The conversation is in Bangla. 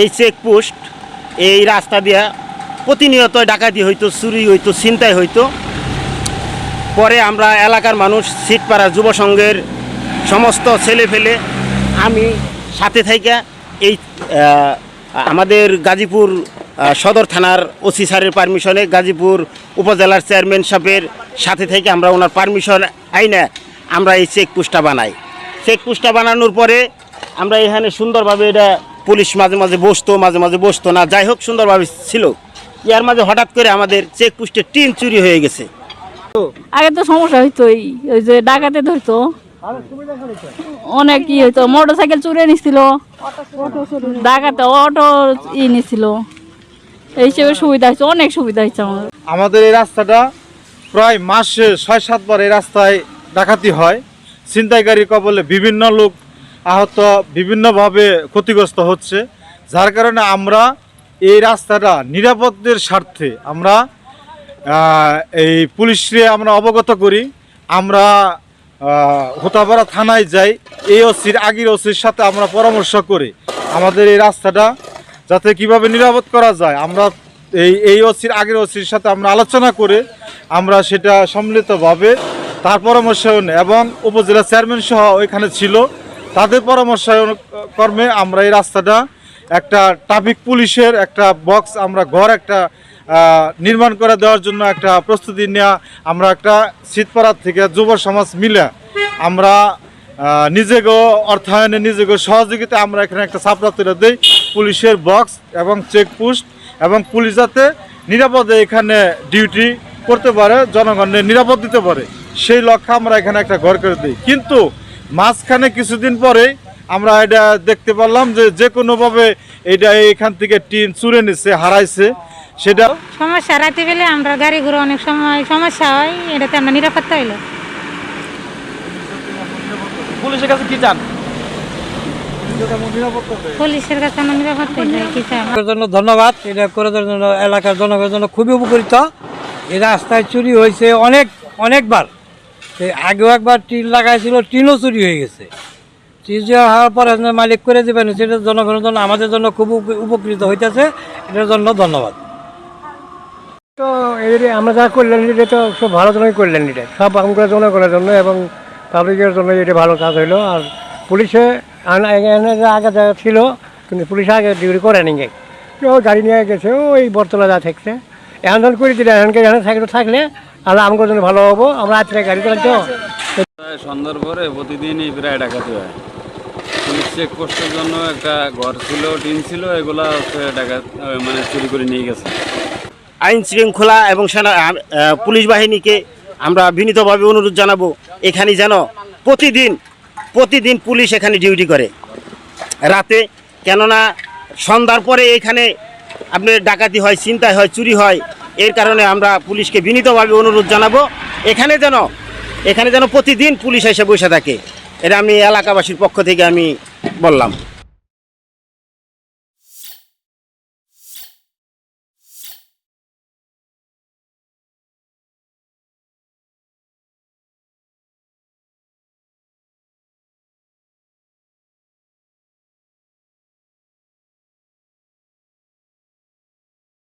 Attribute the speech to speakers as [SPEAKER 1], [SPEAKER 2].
[SPEAKER 1] এই চেকপোস্ট এই রাস্তা দিয়া প্রতিনিয়ত ডাকাতি হইতো, চুরি হইতো, ছিনতাই হইতো। পরে আমরা এলাকার মানুষ, সিটপাড়া যুব সংঘের সমস্ত ছেলে ফেলে আমি সাথে থেকে এই আমাদের গাজীপুর সদর থানার ওসি স্যারের পারমিশনে গাজীপুর উপজেলার চেয়ারম্যান সাহেবের সাথে থেকে আমরা ওনার পারমিশন আইনে আমরা এই চেকপোস্টটা বানাই। চেকপোস্টটা বানানোর পরে আমরা এখানে সুন্দরভাবে এটা পুলিশ মাঝে মাঝে বসতো মাঝে মাঝে বসতো না। যাই হোক সুন্দরভাবে ছিল। ইয়ার মাঝে হঠাৎ করে আমাদের চেকপোস্টের টিন চুরি হয়ে গেছে।
[SPEAKER 2] আগে তো সমস্যা হইতো ওই যে ডাকাতে ধরতো। অনেক ই হইতো মোটর সাইকেল চুরে নিছিল। ডাকাতে অটো ই নিছিল। এই হিসেবে সুবিধা হয়েছে অনেক সুবিধা হয়েছে আমাদের
[SPEAKER 3] আমাদের এই রাস্তাটা প্রায় মাসে ছয় সাতবার এই রাস্তায় ডাকাতি হয়। ছিনতাইকারীর কবলে বিভিন্ন লোক আহত বিভিন্নভাবে ক্ষতিগ্রস্ত হচ্ছে, যার কারণে আমরা এই রাস্তাটা নিরাপত্তের স্বার্থে আমরা এই পুলিশকে আমরা অবগত করি। আমরা হোতাপাড়া থানায় যাই, এই ওসির, আগের ওসির সাথে আমরা পরামর্শ করি। আমাদের এই রাস্তাটা যাতে কীভাবে নিরাপদ করা যায়, আমরা এই এই ওসির, আগের ওসির সাথে আমরা আলোচনা করে আমরা সেটা সম্মিলিতভাবে তার পরামর্শ এবং উপজেলা চেয়ারম্যান সহ ওইখানে ছিল তাদের পরামর্শ কর্মে আমরা এই রাস্তাটা একটা ট্রাফিক পুলিশের একটা বক্স আমরা ঘর একটা নির্মাণ করে দেওয়ার জন্য একটা প্রস্তুতি নেওয়া আমরা একটা শীতপাড়ার থেকে যুব সমাজ মিলে আমরা নিজেকেও অর্থায়নে নিজেকে সহযোগিতা আমরা এখানে একটা ছাপড়া তুলে দিই পুলিশের বক্স এবং চেকপোস্ট এবং পুলিশ যাতে নিরাপদে এখানে ডিউটি করতে পারে জনগণের নিরাপদ দিতে পারে, সেই লক্ষ্যে আমরা এখানে একটা ঘর করে দিই। কিন্তু মাঝখানে কিছুদিন পরে আমরা এটা দেখতে পারলাম যে যে কোনোভাবে এটা এখান থেকে টিন চুরে নিচ্ছে হারাইছে। সেটা
[SPEAKER 4] সমস্যা রাতে পেলে আমরা গাড়ি ঘোড়া অনেক সময় সমস্যা হয় এটাতে আমরা নিরাপত্তা হইল।
[SPEAKER 5] পুলিশের কাছে কি চান?
[SPEAKER 4] পুলিশের কাছে আমরা নিরাপত্তা হইল কি চাই?
[SPEAKER 6] করার জন্য ধন্যবাদ এটা করে দেওয়ার জন্য এলাকার জনগণের জন্য খুবই উপকৃত। এই রাস্তায় চুরি হয়েছে অনেক অনেকবার। আগেও একবার টিন লাগাইছিল, টিনও চুরি হয়ে গেছে। চুরি হওয়ার পরে মালিক করে দেবেন সেটা জনগণের জন্য আমাদের জন্য খুব উপকৃত হইতেছে। এটার জন্য ধন্যবাদ।
[SPEAKER 7] তো এটা আমরা যা করলেন, এটা তো সব ভালো জন্যই করলেন এটা। সব আমরা জনগণের জন্য এবং পাবলিকের জন্য এটা ভালো কাজ হইল। আর পুলিশে আগে যা ছিল, কিন্তু পুলিশ আগে ডিউটি করে নি ও গাড়ি নিয়ে গেছে ওই বরতলা যা থাকছে। এখন করে দিলে এখানকে এখানে থাকলে থাকলে আল্লাহ আমাদের জন্য ভালো হব। আমরা আজকে গাড়ি চালাই তো
[SPEAKER 8] সন্ধ্যার পরে প্রতিদিনই প্রায় ডাকাতি হয়। পুলিশ চেকপোস্টের জন্য একটা ঘর ছিল টিন ছিল এগুলা হচ্ছে ডাকাত মানে চুরি করে নিয়ে গেছে।
[SPEAKER 1] আইন শৃঙ্খলা এবং সেনা পুলিশ বাহিনীকে আমরা বিনীতভাবে অনুরোধ জানাব এখানে যেন প্রতিদিন প্রতিদিন পুলিশ এখানে ডিউটি করে। রাতে কেননা সন্ধ্যার পরে এখানে আপনার ডাকাতি হয় চিন্তায় হয় চুরি হয় এর কারণে আমরা পুলিশকে বিনীতভাবে অনুরোধ জানাব, এখানে যেন এখানে যেন প্রতিদিন পুলিশ এসে বসে থাকে। এটা আমি এলাকাবাসীর পক্ষ থেকে আমি বললাম।